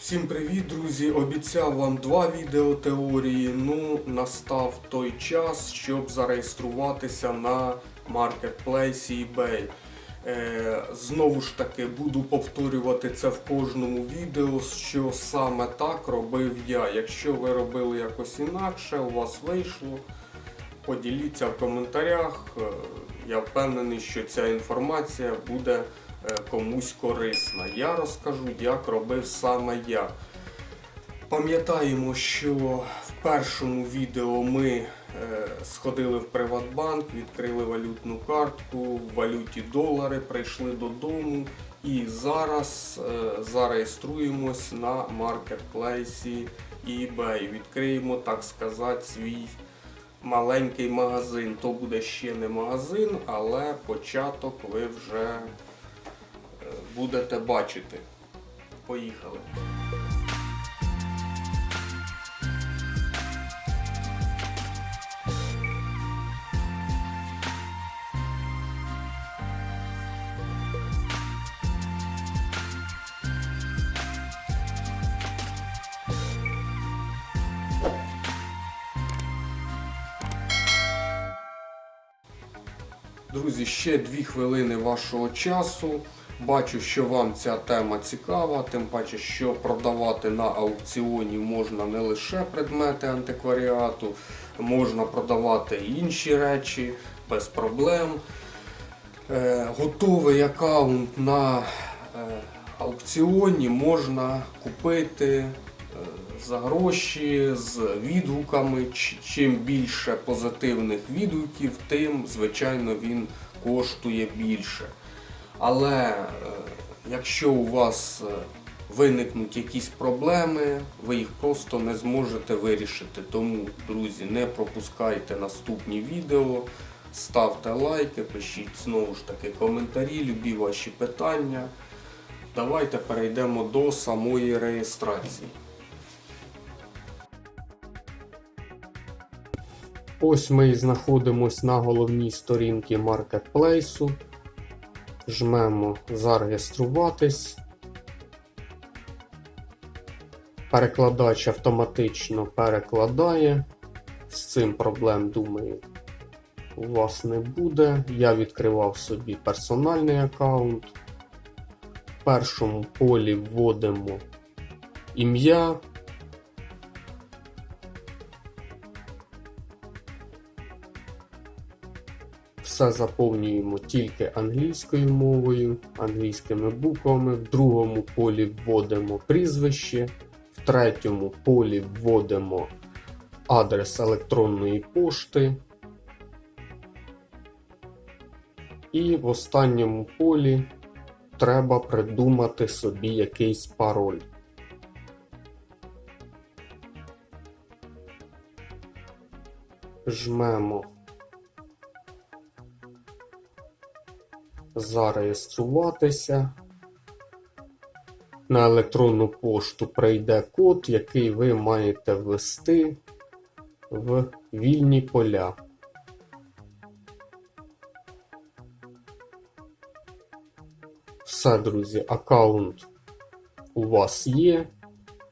Всім привіт, друзі! Обіцяв вам два відео теорії. Ну, настав той час, щоб зареєструватися на маркетплейсі eBay. Е, знову ж таки, буду повторювати це в кожному відео, що саме так робив я. Якщо ви робили якось інакше, у вас вийшло, поділіться в коментарях. Е, Я впевнений, що ця інформація буде комусь корисна. Я розкажу, як робив саме я. Пам'ятаємо, що в першому відео ми е, сходили в Приватбанк, відкрили валютну картку, в валюті долари, прийшли додому і зараз е, зареєструємось на маркетплейсі eBay. Відкриємо, так сказати, свій маленький магазин. То буде ще не магазин, але початок ви вже е, будете бачити. Поїхали. Друзі, ще дві хвилини вашого часу. Бачу, що вам ця тема цікава, тим паче, що продавати на аукціоні можна не лише предмети антикваріату, можна продавати інші речі без проблем. Е, готовий аккаунт на е, аукціоні можна купити е, за гроші з відгуками. Чим більше позитивних відгуків, тим, звичайно, він коштує більше. Але е, якщо у вас е, виникнуть якісь проблеми, ви їх просто не зможете вирішити. Тому, друзі, не пропускайте наступні відео, ставте лайки, пишіть знову ж таки коментарі, любі ваші питання. Давайте перейдемо до самої реєстрації. Ось ми і знаходимось на головній сторінці маркетплейсу. Жмемо зареєструватись. Перекладач автоматично перекладає. З цим проблем, думаю, у вас не буде. Я відкривав собі персональний аккаунт. В першому полі вводимо ім'я. Все заповнюємо тільки англійською мовою, англійськими буквами. В другому полі вводимо прізвище, в третьому полі вводимо адрес електронної пошти. І в останньому полі треба придумати собі якийсь пароль. Жмемо зареєструватися. На електронну пошту прийде код, який ви маєте ввести в вільні поля. Все, друзі, аккаунт у вас є,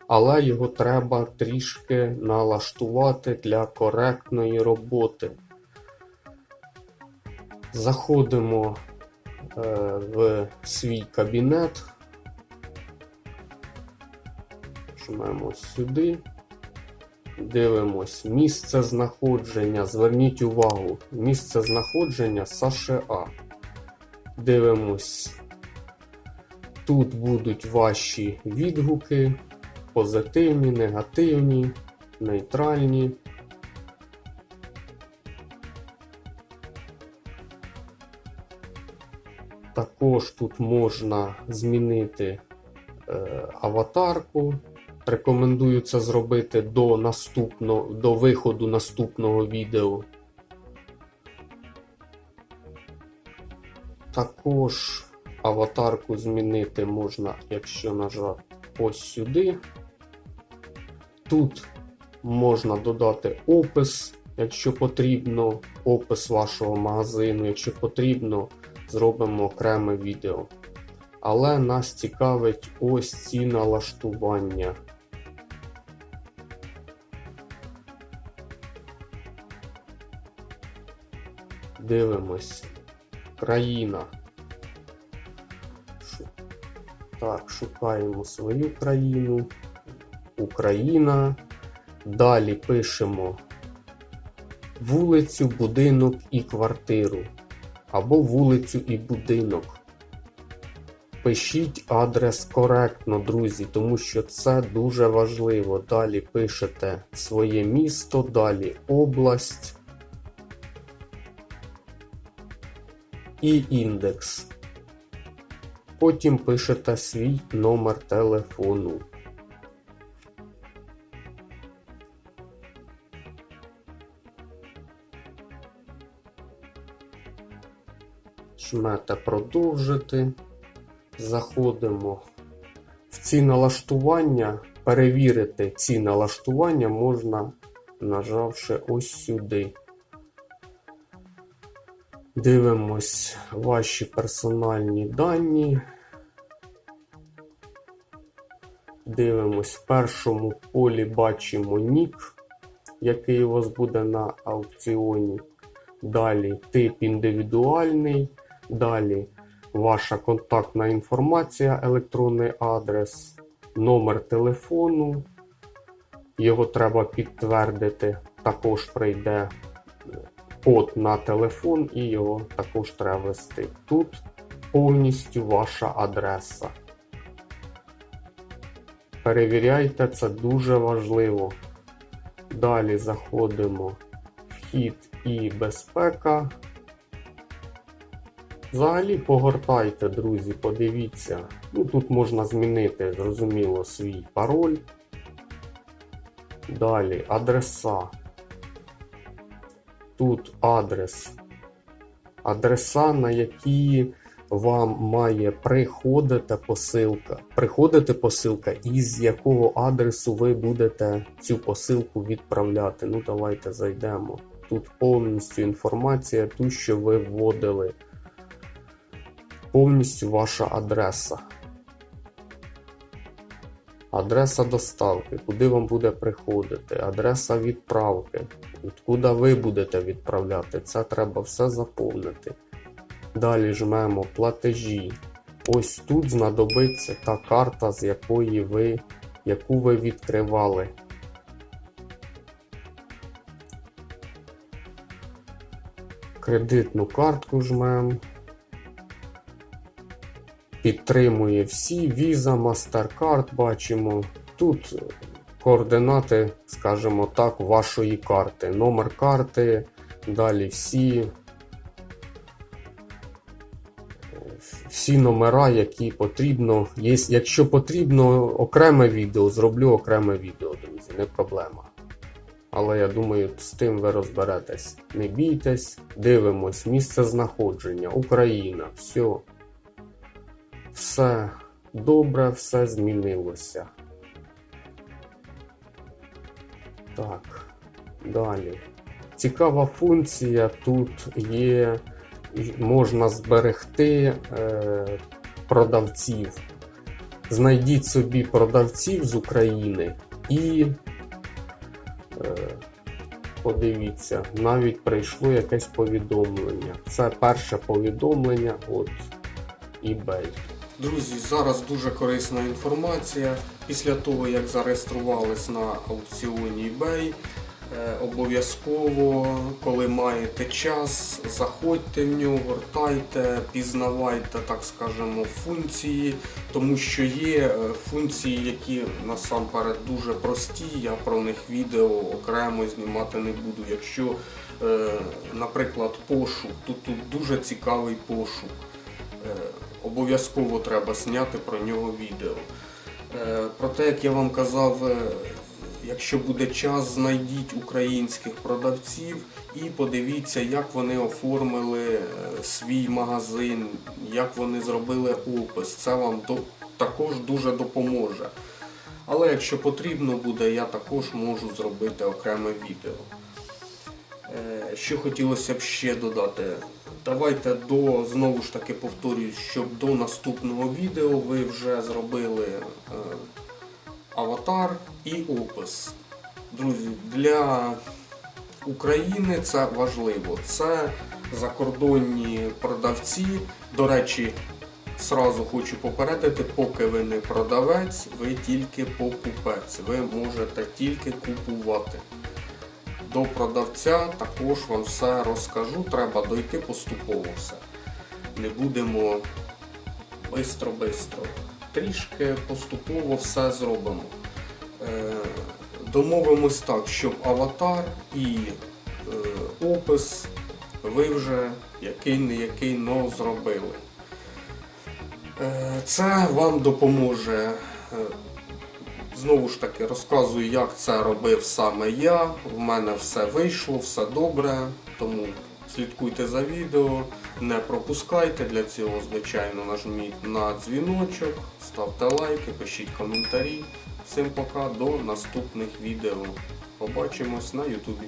але його треба трішки налаштувати для коректної роботи. Заходимо в свій кабінет. Жмемо сюди. Дивимось місце знаходження. Зверніть увагу, місце знаходження США. Дивимось. Тут будуть ваші відгуки, позитивні, негативні, нейтральні. Також тут можна змінити е, аватарку. Рекомендую це зробити до, наступного, до виходу наступного відео. Також аватарку змінити можна, якщо нажати ось сюди. Тут можна додати опис, якщо потрібно, опис вашого магазину. Якщо потрібно, зробимо окреме відео. Але нас цікавить ось ці налаштування. Дивимось. Країна. Так, шукаємо свою країну. Україна. Далі пишемо вулицю, будинок і квартиру. Або вулицю і будинок. Пишіть адрес коректно, друзі, тому що це дуже важливо. Далі пишете своє місто, далі область і індекс. Потім пишете свій номер телефону. Жмете продовжити. Заходимо в ці налаштування. Перевірити ці налаштування можна, нажавши ось сюди. Дивимось ваші персональні дані. Дивимось в першому полі бачимо нік, який у вас буде на аукціоні. Далі тип індивідуальний. Далі ваша контактна інформація, електронний адрес, номер телефону. Його треба підтвердити. Також прийде код на телефон і його також треба ввести. Тут повністю ваша адреса. Перевіряйте, це дуже важливо. Далі заходимо вхід і безпека. Взагалі погортайте, друзі, подивіться. Ну, тут можна змінити, зрозуміло, свій пароль. Далі адреса. Тут адрес. Адреса, на які вам має приходити посилка. Приходити посилка, і з якого адресу ви будете цю посилку відправляти. Ну, давайте зайдемо. Тут повністю інформація, ту, що ви вводили повністю ваша адреса. Адреса доставки, куди вам буде приходити, адреса відправки, куди ви будете відправляти. Це треба все заповнити. Далі жмемо платежі. Ось тут знадобиться та карта, з якої ви, яку ви відкривали. Кредитну картку жмемо підтримує всі Visa, MasterCard бачимо. Тут координати, скажімо так, вашої карти. Номер карти, далі всі. Всі номера, які потрібно. Є, якщо потрібно окреме відео, зроблю окреме відео, друзі, не проблема. Але я думаю, з тим ви розберетесь. Не бійтесь, дивимось, місце знаходження, Україна, все. Все добре, все змінилося. Так, далі. Цікава функція тут є, можна зберегти е, продавців. Знайдіть собі продавців з України і е, подивіться, навіть прийшло якесь повідомлення. Це перше повідомлення от eBay. Друзі, зараз дуже корисна інформація. Після того, як зареєструвались на аукціоні eBay, е, обов'язково, коли маєте час, заходьте в нього, гортайте, пізнавайте, так скажемо, функції, тому що є е, функції, які насамперед дуже прості. Я про них відео окремо знімати не буду. Якщо, е, наприклад, пошук, то тут дуже цікавий пошук. Обов'язково треба зняти про нього відео. Е, Про те, як я вам казав, е, якщо буде час, знайдіть українських продавців і подивіться, як вони оформили е, свій магазин, як вони зробили опис. Це вам також дуже допоможе. Але якщо потрібно буде, я також можу зробити окреме відео. Що хотілося б ще додати. Давайте до знову ж таки повторюсь, щоб до наступного відео ви вже зробили е, аватар і опис. Друзі, для України це важливо. Це закордонні продавці. До речі, Сразу хочу попередити, поки ви не продавець, ви тільки покупець. Ви можете тільки купувати. До продавця також вам все розкажу, треба дойти поступово все. Не будемо бистро-бистро. Трішки поступово все зробимо. Е, домовимось так, щоб аватар і е, опис ви вже який-не який но зробили. Е, Це вам допоможе. Знову ж таки, розказую, як це робив саме я. В мене все вийшло, все добре. Тому слідкуйте за відео, не пропускайте. Для цього, звичайно, нажміть на дзвіночок, ставте лайки, пишіть коментарі. Всім пока, до наступних відео. Побачимось на Ютубі.